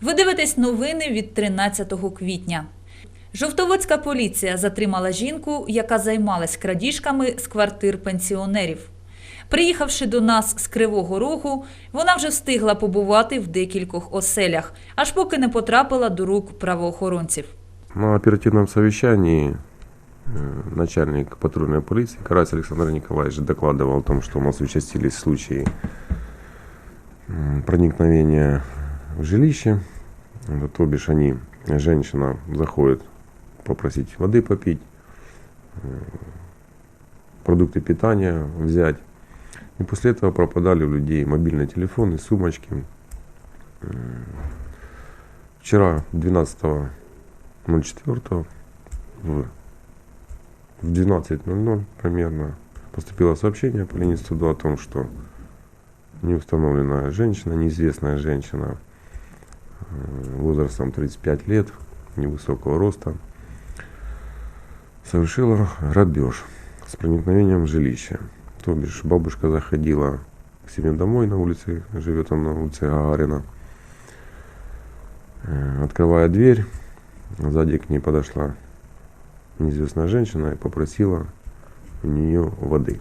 Ви дивитесь новини від 13 квітня. Жовтоводська поліція затримала жінку, яка займалась крадіжками з квартир пенсіонерів. Приїхавши до нас з Кривого Рогу, вона вже встигла побувати в декількох оселях, аж поки не потрапила до рук правоохоронців. На оперативном совещании э, начальник патрульной полиции Карась Александр Николаевич докладывал о том, что у нас участились случаи м, проникновения в жилище. То бишь они, женщина заходит попросить воды попить, э, продукты питания взять. И после этого пропадали у людей мобильные телефоны, сумочки. М, Вчера, 12 04 в, в 12.00 примерно поступило сообщение по линии 102 о том, что неустановленная женщина, неизвестная женщина э, возрастом 35 лет, невысокого роста, совершила грабеж с проникновением в жилище. То бишь бабушка заходила к себе домой на улице, живет она на улице Гагарина, Э, открывая дверь, Сзади к ней подошла неизвестная женщина и попросила у нее воды.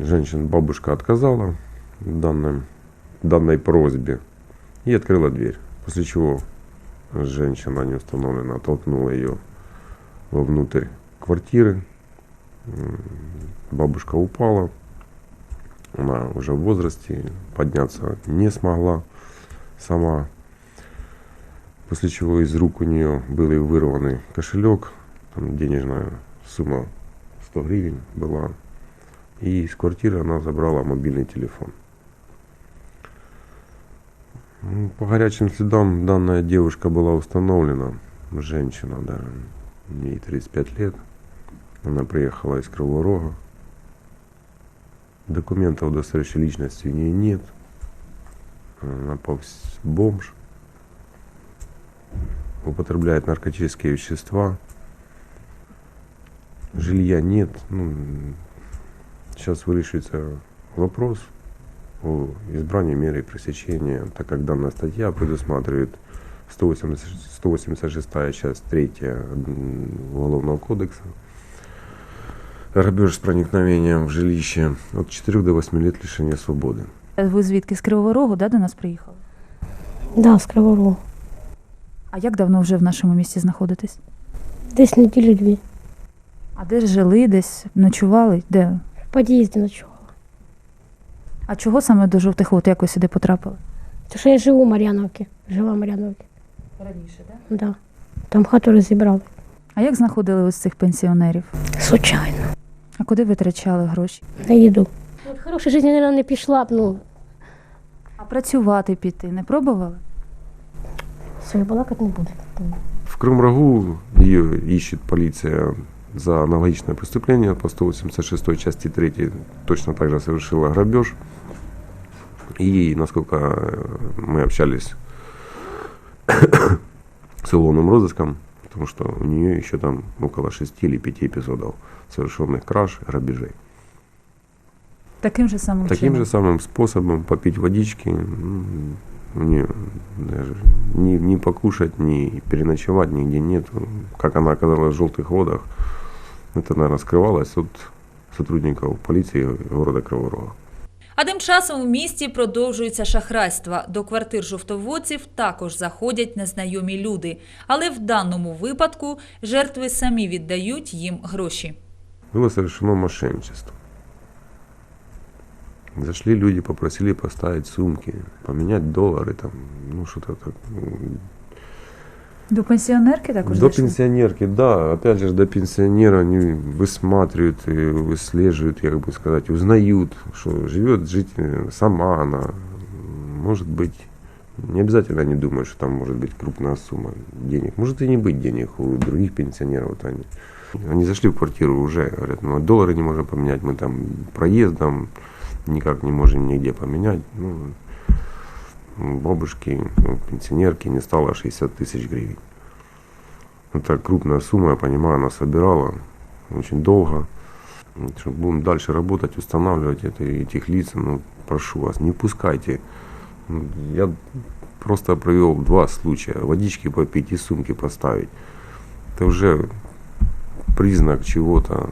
Женщина, бабушка отказала данной, данной просьбе и открыла дверь. После чего женщина не установлена толкнула ее вовнутрь квартиры. Бабушка упала. Она уже в возрасте, подняться не смогла сама. После чего из рук у нее был и вырванный кошелек, там денежная сумма 100 гривен была. И из квартиры она забрала мобильный телефон. По горячим следам данная девушка была установлена. Женщина, да, ей 35 лет. Она приехала из Кривого Рога. Документов удостоверяющей личности у нее нет. Она бомж употребляет наркотические вещества. Жилья нет. Ну, сейчас вырішується вопрос о избрании меры пресечения, так как данная статья предусматривает 180, 186 часть 3 Уголовного кодекса. Грабеж с проникновением в жилище от 4 до 8 лет лишения свободы. Ви звідки з Кривого Рогу да, до нас приїхали? Да, з Кривого Рогу. А як давно вже в нашому місті знаходитесь? Десь неділю дві. А де ж жили, десь ночували? Де? В під'їзді ночувала. А чого саме до жовтих вод якось сюди потрапили? Тому що я живу в Мар'яновці. Жила в Мар'яновці. Раніше, так? Да. Там хату розібрали. А як знаходили ось цих пенсіонерів? Случайно. А куди витрачали гроші? На їду. От хороша життя, мабуть, не пішла б, ну, А працювати піти не пробували? своє балакати не буде. В Крым-Рагу ее ищет полиция за аналогичное преступление по 186 части 3 точно так же совершила грабеж. И насколько э, мы общались с уголовным розыском, потому что у нее еще там около 6 или 5 эпизодов совершенных краж, грабежей. Таким же самим Таким чином? же самым способом попить водички, не, даже ни, ни покушать, ни переночевать нигде нет. Как она оказалась в желтых водах, это, наверное, скрывалось от сотрудников полиции города Кривого Рога. А тим часом у місті продовжується шахрайства. До квартир жовтоводців також заходять незнайомі люди. Але в даному випадку жертви самі віддають їм гроші. Было совершено мошенничество. Зашли люди, попросили поставить сумки, поменять доллары, там, ну что-то так. До пенсіонерки також До пенсионерки, да. Опять же, до пенсионера они высматривают, и выслеживают, как бы сказать, узнают, что живет житель сама она. Может быть, не обязательно они думают, что там может быть крупная сумма денег. Может и не быть денег у других пенсионеров. Вот они. они зашли в квартиру уже, говорят, ну, доллары не можем поменять, мы там проездом никак не можем нигде поменять. Ну, бабушки, ну, пенсионерки не стало 60 тысяч гривен. Это крупная сумма, я понимаю, она собирала очень долго. Что будем дальше работать, устанавливать это, этих лиц, ну, прошу вас, не пускайте Ну, Я просто провел два случая. Водички попить и сумки поставить. Это уже признак чего-то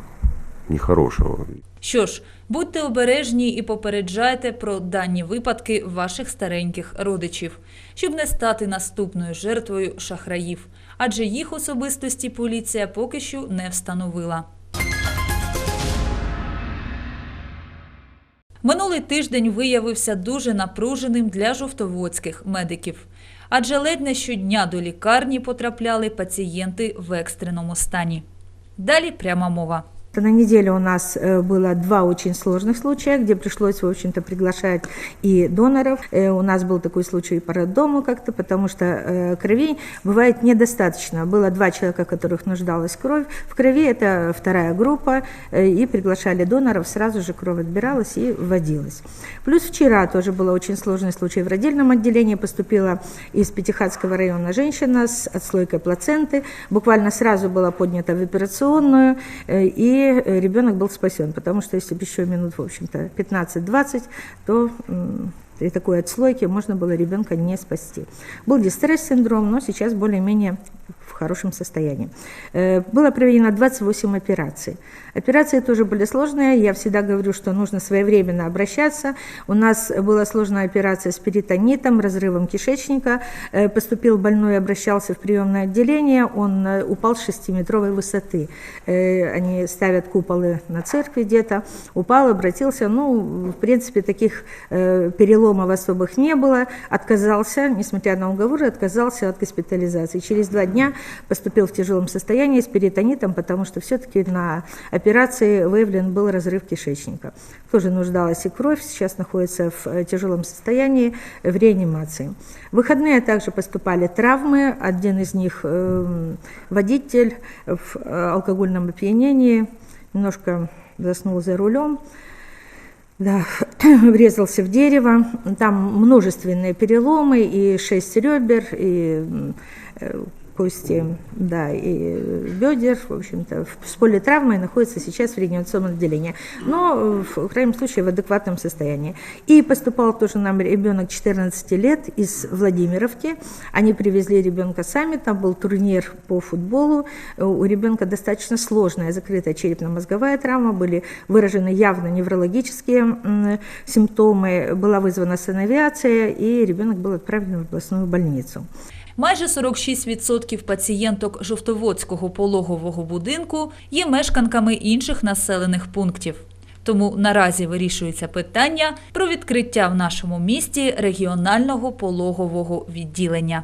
нехорошего. Що ж, будьте обережні і попереджайте про дані випадки ваших стареньких родичів, щоб не стати наступною жертвою шахраїв, адже їх особистості поліція поки що не встановила. Минулий тиждень виявився дуже напруженим для жовтоводських медиків, адже ледь не щодня до лікарні потрапляли пацієнти в екстреному стані. Далі пряма мова. На неделе у нас э, было два очень сложных случая, где пришлось, в общем-то, приглашать и доноров. Э, У нас был такой случай по роддому как-то, потому что э, крови бывает недостаточно. Было два человека, которых нуждалась кровь. В крови это вторая группа, и приглашали доноров, сразу же кровь отбиралась и вводилась. Плюс вчера тоже был очень сложный случай в родильном отделении. Поступила из Пятихатского района женщина с отслойкой плаценты. Буквально сразу была поднята в операционную, э, э, ребенок был спасен, потому что если бы еще минут, в общем-то, 15-20, то при такой отслойке можно было ребенка не спасти. Был дистресс-синдром, но сейчас более-менее хорошем состоянии. Э, Было проведено 28 операций. Операции тоже были сложные. Я всегда говорю, что нужно своевременно обращаться. У нас была сложная операция с перитонитом, разрывом кишечника. Э, Поступил больной, обращался в приемное отделение. Он э, упал с 6-метровой высоты. Они ставят куполы на церкви где-то. Упал, обратился. Ну, в принципе, таких переломов особых не было. Отказался, несмотря на уговоры, отказался от госпитализации. Через два дня поступил в тяжелом состоянии с перитонитом, потому что все-таки на операции выявлен был разрыв кишечника. Тоже нуждалась и кровь, сейчас находится в э, тяжелом состоянии в реанимации. В выходные также поступали травмы. Один из них эм, водитель в э, алкогольном опьянении немножко заснул за рулем. Да, врезался в дерево. Там множественные переломы, и шесть ребер, и кости, да, и бедер, в общем-то, с политравмой находится сейчас в реанимационном отделении, но в крайнем случае в адекватном состоянии. И поступал тоже нам ребенок 14 лет из Владимировки. Они привезли ребенка сами, там был турнир по футболу. У ребенка достаточно сложная закрытая черепно-мозговая травма, были выражены явно неврологические симптомы, была вызвана санавиация, и ребенок был отправлен в областную больницу. Майже 46% пацієнток Жовтоводського пологового будинку є мешканками інших населених пунктів. Тому наразі вирішується питання про відкриття в нашому місті регіонального пологового відділення.